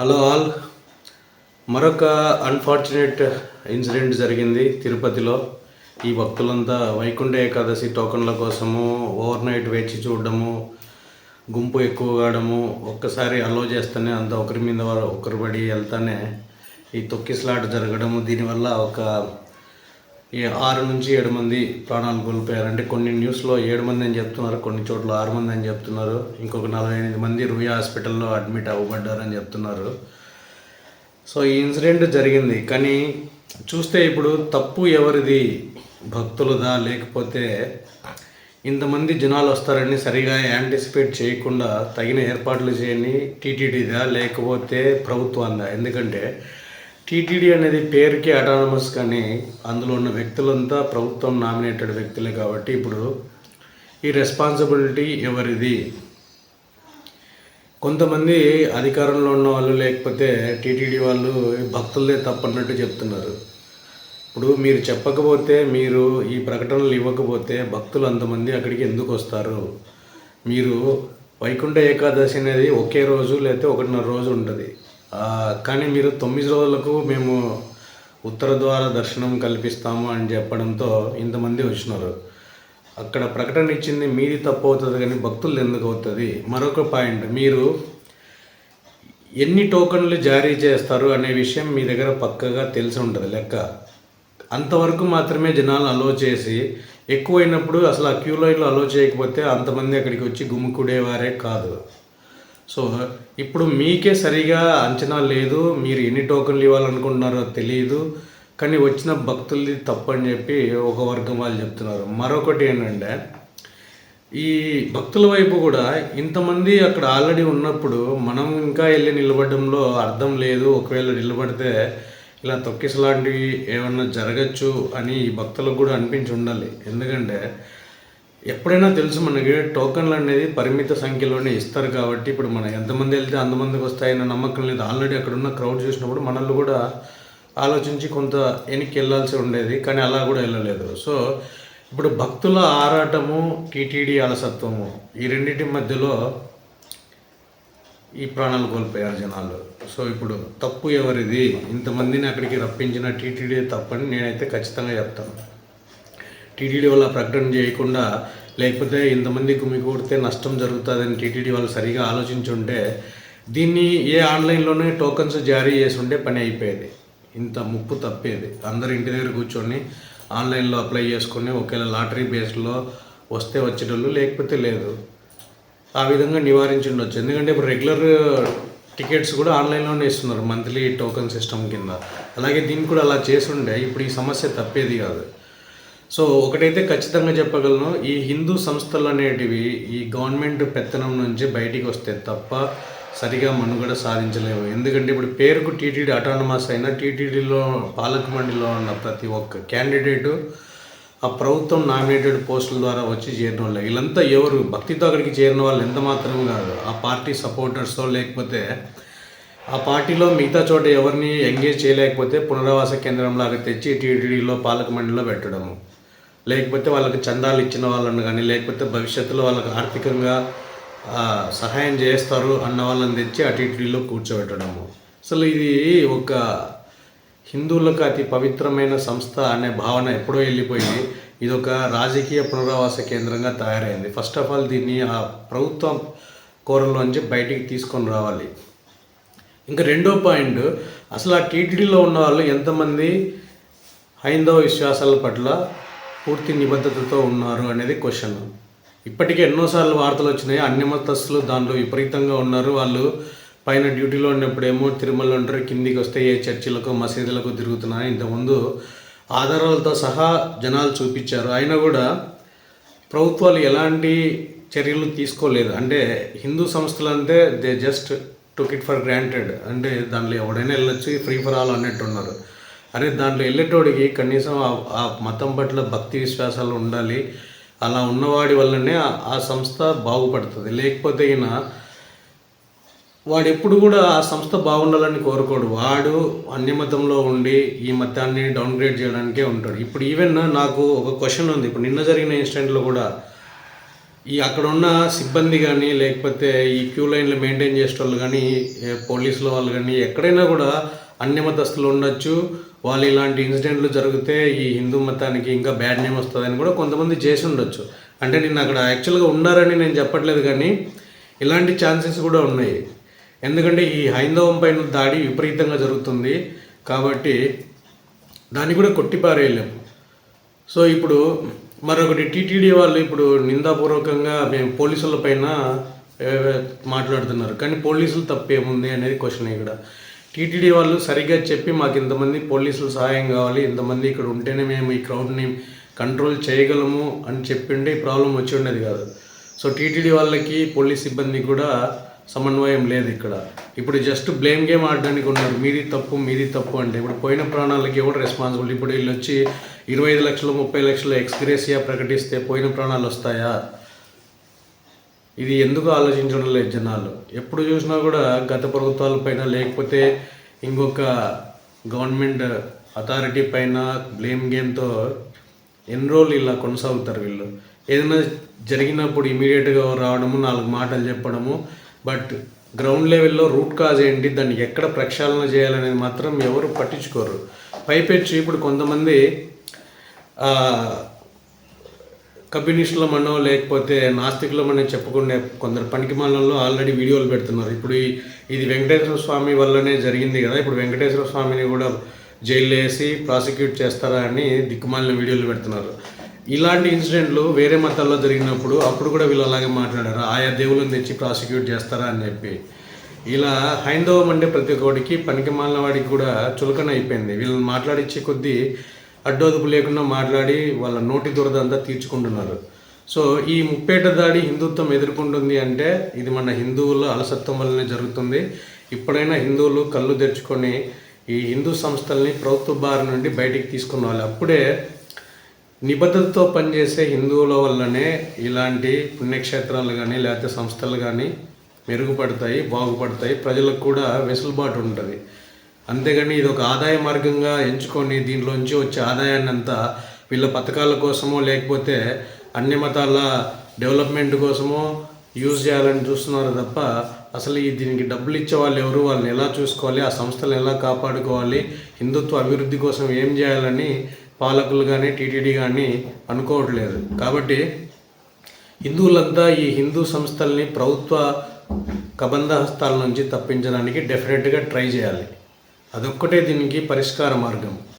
Hello all మరొక unfortunate incident జరిగింది తిరుపతిలో. ఈ భక్తులంతా వైకుంఠ ఏకాదశి టోకన్ల కోసము ఓవర్ నైట్ వేచి చూడడము గుంపు ఎక్కువ కావడము ఒక్కసారి అలో చేస్తేనే అంత ఒకరి మీద వారు- ఒకరు పడి వెళ్తానే ఈ తొక్కిస్లాట్ జరగడము దీనివల్ల ఒక ఆరు నుంచి ఏడు మంది ప్రాణాలు కోల్పోయారు అంటే కొన్ని న్యూస్లో ఏడు మంది అని చెప్తున్నారు కొన్ని చోట్ల ఆరు మంది అని చెప్తున్నారు. ఇంకొక నలభై ఎనిమిది మంది రుయా హాస్పిటల్లో అడ్మిట్ అవ్వబడ్డారని చెప్తున్నారు. సో ఈ ఇన్సిడెంట్ జరిగింది. కానీ చూస్తే ఇప్పుడు తప్పు ఎవరిది? భక్తులదా? లేకపోతే ఇంతమంది జనాలు వస్తారని సరిగా యాంటిసిపేట్ చేయకుండా తగిన ఏర్పాట్లు చేయని టీటీడీదా? లేకపోతే ప్రభుత్వాందా ఎందుకంటే టీటీడీ అనేది పేరుకి అటానమస్ కానీ అందులో ఉన్న వ్యక్తులంతా ప్రభుత్వం నామినేటెడ్ వ్యక్తులే కాబట్టి ఇప్పుడు ఈ రెస్పాన్సిబిలిటీ ఎవరిది? కొంతమంది అధికారంలో ఉన్న వాళ్ళు లేకపోతే టీటీడీ వాళ్ళు భక్తులదే తప్పన్నట్టు చెప్తున్నారు. ఇప్పుడు మీరు చెప్పకపోతే మీరు ఈ ప్రకటనలు ఇవ్వకపోతే భక్తులు అంతమంది అక్కడికి ఎందుకు వస్తారు? మీరు వైకుంఠ ఏకాదశి అనేది ఒకే రోజు లేకపోతే ఒకటిన్నర రోజు ఉంటుంది. కానీ మీరు తొమ్మిది రోజులకు మేము ఉత్తర ద్వార దర్శనం కల్పిస్తాము అని చెప్పడంతో ఇంతమంది వచ్చినారు. అక్కడ ప్రకటన ఇచ్చింది మీది తప్పు అవుతుంది కానీ భక్తులు ఎందుకు అవుతుంది? మరొక పాయింట్ మీరు ఎన్ని టోకన్లు జారీ చేస్తారు అనే విషయం మీ దగ్గర పక్కగా తెలిసి ఉంటుంది లెక్క. అంతవరకు మాత్రమే జనాలు అలో చేసి ఎక్కువైనప్పుడు అసలు ఆ క్యూ లైన్లో అలో చేయకపోతే అంతమంది అక్కడికి వచ్చి గుమ్ముకుడేవారే కాదు. సో ఇప్పుడు మీకే సరిగా అంచనా లేదు మీరు ఎన్ని టోకన్లు ఇవ్వాలనుకుంటున్నారో తెలియదు కానీ వచ్చిన భక్తులది తప్పని చెప్పి ఒక వర్గం వాళ్ళు చెప్తున్నారు. మరొకటి ఏంటంటే ఈ భక్తుల వైపు కూడా ఇంతమంది అక్కడ ఆల్రెడీ ఉన్నప్పుడు మనం ఇంకా వెళ్ళి నిలబడడంలో అర్థం లేదు ఒకవేళ నిలబడితే ఇలా తొక్కిసలాంటివి ఏమన్నా జరగచ్చు అని ఈ భక్తులకు కూడా అనిపించి ఉండాలి. ఎందుకంటే ఎప్పుడైనా తెలుసు మనకి టోకన్లు అనేది పరిమిత సంఖ్యలోనే ఇస్తారు కాబట్టి ఇప్పుడు మనం ఎంతమంది వెళ్తే అంతమందికి వస్తాయన్న నమ్మకం లేదు. ఆల్రెడీ అక్కడ ఉన్న క్రౌడ్ చూసినప్పుడు మనల్ని కూడా ఆలోచించి కొంత వెనక్కి వెళ్ళాల్సి ఉండేది కానీ అలా కూడా వెళ్ళలేదు. సో ఇప్పుడు భక్తుల ఆరాటము టీటీడీ అలసత్వము ఈ రెండింటి మధ్యలో ఈ ప్రాణాలు కోల్పోయారు జనాలు. సో ఇప్పుడు తప్పు ఎవరిది? ఇంతమందిని అక్కడికి రప్పించిన టీటీడీ తప్పని నేనైతే ఖచ్చితంగా చెప్తాను. టీటీడీ వల్ల ప్రకటన చేయకుండా లేకపోతే ఇంతమంది గుమికూడితే నష్టం జరుగుతుందని టీటీడీ వాళ్ళు సరిగా ఆలోచించుంటే దీన్ని ఏ ఆన్లైన్లోనే టోకన్స్ జారీ చేసి ఉంటే పని అయిపోయేది. ఇంత ముప్పు తప్పేది. అందరు ఇంటి దగ్గర కూర్చొని ఆన్లైన్లో అప్లై చేసుకుని ఒకవేళ లాటరీ బేస్లో వస్తే వచ్చేటోళ్ళు లేకపోతే లేదు. ఆ విధంగా నివారించుండొచ్చు. ఎందుకంటే ఇప్పుడు రెగ్యులర్ టికెట్స్ కూడా ఆన్లైన్లోనే ఇస్తున్నారు మంత్లీ టోకన్ సిస్టమ్ కింద. అలాగే దీన్ని కూడా అలా చేసుండే ఇప్పుడు ఈ సమస్య తప్పేది కాదు. సో ఒకటైతే ఖచ్చితంగా చెప్పగలను ఈ హిందూ సంస్థలు అనేటివి ఈ గవర్నమెంట్ పెత్తనం నుంచి బయటికి వస్తే తప్ప సరిగా మనుగడ సాధించలేవు. ఎందుకంటే ఇప్పుడు పేరుకు టీటీడీ అటానమస్ అయినా టీటీడీలో పాలక మండలిలో ఉన్న ప్రతి ఒక్క క్యాండిడేటు ఆ ప్రభుత్వం నామినేటెడ్ పోస్టుల ద్వారా వచ్చి చేరిన వాళ్ళు వీళ్ళంతా ఎవరు? భక్తితో అక్కడికి చేరిన వాళ్ళు ఎంత మాత్రం కాదు. ఆ పార్టీ సపోర్టర్స్తో లేకపోతే ఆ పార్టీలో మిగతా చోట ఎవరిని ఎంగేజ్ చేయలేకపోతే పునరావాస కేంద్రంలాగా తెచ్చి టీటీడీలో పాలక మండలిలో పెట్టడము. లేకపోతే వాళ్ళకి చందాలు ఇచ్చిన వాళ్ళని కానీ లేకపోతే భవిష్యత్తులో వాళ్ళకి ఆర్థికంగా సహాయం చేస్తారు అన్న వాళ్ళని తెచ్చి ఆ టీటీడీలో కూర్చోబెట్టడము. అసలు ఇది ఒక హిందువులకు అతి పవిత్రమైన సంస్థ అనే భావన ఎప్పుడో వెళ్ళిపోయింది. ఇది ఒక రాజకీయ పునరావాస కేంద్రంగా తయారైంది. ఫస్ట్ ఆఫ్ ఆల్ దీన్ని ఆ ప్రభుత్వం కోరలోంచి బయటికి తీసుకొని రావాలి. ఇంకా రెండో పాయింట్ అసలు ఆ టీటీడీలో ఉన్న వాళ్ళు ఎంతమంది హైందవ విశ్వాసాల పట్ల పూర్తి నిబద్ధతతో ఉన్నారు అనేది క్వశ్చన్. ఇప్పటికే ఎన్నోసార్లు వార్తలు వచ్చినాయి. అన్ని మతస్థులు దాంట్లో విపరీతంగా ఉన్నారు. వాళ్ళు పైన డ్యూటీలో ఉన్నప్పుడేమో తిరుమల ఉంటారు. కిందికి వస్తే ఏ చర్చిలకు మసీదులకు తిరుగుతున్నారు. ఇంతకుముందు ఆధారాలతో సహా జనాలు చూపించారు. అయినా కూడా ప్రభుత్వాలు ఎలాంటి చర్యలు తీసుకోలేదు. అంటే హిందూ సంస్థలు అంటే they just took it for granted. అంటే దానిలో ఎవడైనా వెళ్ళొచ్చు ఫ్రీ ఫర్ ఆల్ అన్నట్టు ఉన్నారు అరే దాంట్లో వెళ్ళేటోడికి కనీసం ఆ- మతం పట్ల భక్తి విశ్వాసాలు ఉండాలి. అలా ఉన్నవాడి వల్లనే ఆ- సంస్థ బాగుపడుతుంది. లేకపోతే ఈయన వాడు ఎప్పుడు కూడా ఆ సంస్థ బాగుండాలని కోరుకోడు. వాడు అన్యమతంలో ఉండి ఈ మతాన్ని డౌన్గ్రేడ్ చేయడానికే ఉంటాడు. ఇప్పుడు ఈవెన్ నాకు ఒక క్వశ్చన్ ఉంది. ఇప్పుడు నిన్న జరిగిన ఇన్సిడెంట్లో కూడా ఈ అక్కడ ఉన్న సిబ్బంది కానీ లేకపోతే ఈ క్యూ లైన్లు మెయింటైన్ చేసే వాళ్ళు కానీ పోలీసుల వాళ్ళు కానీ ఎక్కడైనా కూడా అన్ని ఉండొచ్చు. వాళ్ళు ఇలాంటి ఇన్సిడెంట్లు జరిగితే ఈ హిందూ మతానికి ఇంకా బ్యాడ్ నేమ్ వస్తుందని కూడా కొంతమంది చేసి ఉండొచ్చు. అంటే నేను అక్కడ యాక్చువల్గా ఉన్నారని నేను చెప్పట్లేదు కానీ ఇలాంటి ఛాన్సెస్ కూడా ఉన్నాయి. ఎందుకంటే ఈ హైందవం పైన దాడి విపరీతంగా జరుగుతుంది కాబట్టి దాన్ని కూడా కొట్టిపారేయలేము సో ఇప్పుడు మరొకటి టీటీడీ వాళ్ళు ఇప్పుడు నిందాపూర్వకంగా మేము పోలీసుల పైన మాట్లాడుతున్నారు. కానీ పోలీసులు తప్పేముంది అనేది క్వశ్చన్ ఇక్కడ. టీటీడీ వాళ్ళు సరిగ్గా చెప్పి మాకు ఇంతమంది పోలీసులు సహాయం కావాలి ఇంతమంది ఇక్కడ ఉంటేనే మేము ఈ క్రౌడ్ని కంట్రోల్ చేయగలము అని చెప్పిండే ఈ ప్రాబ్లం వచ్చి ఉండేది కాదు. సో టీటీడీ వాళ్ళకి పోలీస్ సిబ్బంది కూడా సమన్వయం లేదు ఇక్కడ. ఇప్పుడు జస్ట్ బ్లేమ్ గేమ్ ఆడడానికి ఉన్నారు. మీది తప్పు మీది తప్పు అంటే ఇప్పుడు పోయిన ప్రాణాలకి ఎవరు రెస్పాన్సిబుల్ ఇప్పుడు వీళ్ళు వచ్చి ఇరవై ఐదు లక్షలు ముప్పై లక్షలు ఎక్స్గ్రేసియా ప్రకటిస్తే పోయిన ప్రాణాలు వస్తాయా? ఇది ఎందుకు ఆలోచించడం లేదు జనాలు? ఎప్పుడు చూసినా కూడా గత ప్రభుత్వాలపైన లేకపోతే ఇంకొక గవర్నమెంట్ అథారిటీ పైన బ్లేమ్ గేమ్తో ఎన్ని రోజులు ఇలా కొనసాగుతారు వీళ్ళు. ఏదైనా జరిగినప్పుడు ఇమీడియట్గా రావడము నాలుగు మాటలు చెప్పడము బట్ గ్రౌండ్ లెవెల్లో రూట్ కాజ్ ఏంటి దాన్ని ఎక్కడ ప్రక్షాళన చేయాలనేది మాత్రం ఎవరు పట్టించుకోరు. పైపెచ్చి ఇప్పుడు కొంతమంది కమ్యూనిస్టులమనో లేకపోతే నాస్తికులమని చెప్పుకునే కొందరు పనికిమాలలో ఆల్రెడీ వీడియోలు పెడుతున్నారు. ఇప్పుడు ఈ- ఇది వెంకటేశ్వర స్వామి వల్లనే జరిగింది కదా. ఇప్పుడు వెంకటేశ్వర స్వామిని కూడా జైల్లో వేసి ప్రాసిక్యూట్ చేస్తారా అని దిక్కుమాలిన వీడియోలు పెడుతున్నారు. ఇలాంటి ఇన్సిడెంట్లు వేరే మతాల్లో జరిగినప్పుడు అప్పుడు కూడా వీళ్ళు అలాగే మాట్లాడారు. ఆయా దేవులను తెచ్చి ప్రాసిక్యూట్ చేస్తారా? అని చెప్పి. ఇలా హైందవం అంటే ప్రతి ఒక్కడికి పనికిమాలిన వాడికి కూడా చులకన అయిపోయింది. వీళ్ళని మాట్లాడించే కొద్దీ అడ్డోదుపు లేకుండా మాట్లాడి వాళ్ళ నోటి దురద అంతా తీర్చుకుంటున్నారు. సో ఈ ముప్పేట దాడి హిందుత్వం ఎదుర్కొంటుంది అంటే ఇది మన హిందువుల అలసత్వం వల్లనే జరుగుతుంది. ఇప్పుడైనా హిందువులు కళ్ళు తెరుచుకొని ఈ హిందూ సంస్థల్ని ప్రభుత్వ బారి నుండి బయటికి తీసుకున్న వాళ్ళు అప్పుడే నిబద్ధతతో పనిచేసే హిందువుల వల్లనే ఇలాంటి పుణ్యక్షేత్రాలు కానీ లేకపోతే సంస్థలు కానీ మెరుగుపడతాయి బాగుపడతాయి. ప్రజలకు కూడా వెసులుబాటు ఉంటుంది. అంతేగాని ఇది ఒక ఆదాయ మార్గంగా ఎంచుకొని దీంట్లోంచి వచ్చే ఆదాయాన్ని అంతా వీళ్ళ పథకాల కోసమో లేకపోతే అన్ని మతాల డెవలప్మెంట్ కోసమో యూజ్ చేయాలని చూస్తున్నారు తప్ప అసలు ఈ దీనికి డబ్బులు ఇచ్చే వాళ్ళు ఎవరు వాళ్ళని ఎలా చూసుకోవాలి ఆ సంస్థలను ఎలా కాపాడుకోవాలి హిందుత్వ అభివృద్ధి కోసం ఏం చేయాలని పాలకులు కానీ టీటీడీ కానీ అనుకోవట్లేదు. కాబట్టి హిందువులంతా ఈ హిందూ సంస్థల్ని ప్రభుత్వ కబంధ హస్తాల నుంచి తప్పించడానికి డెఫినెట్గా ట్రై చేయాలి. అదొక్కటే దీనికి పరిష్కార మార్గం.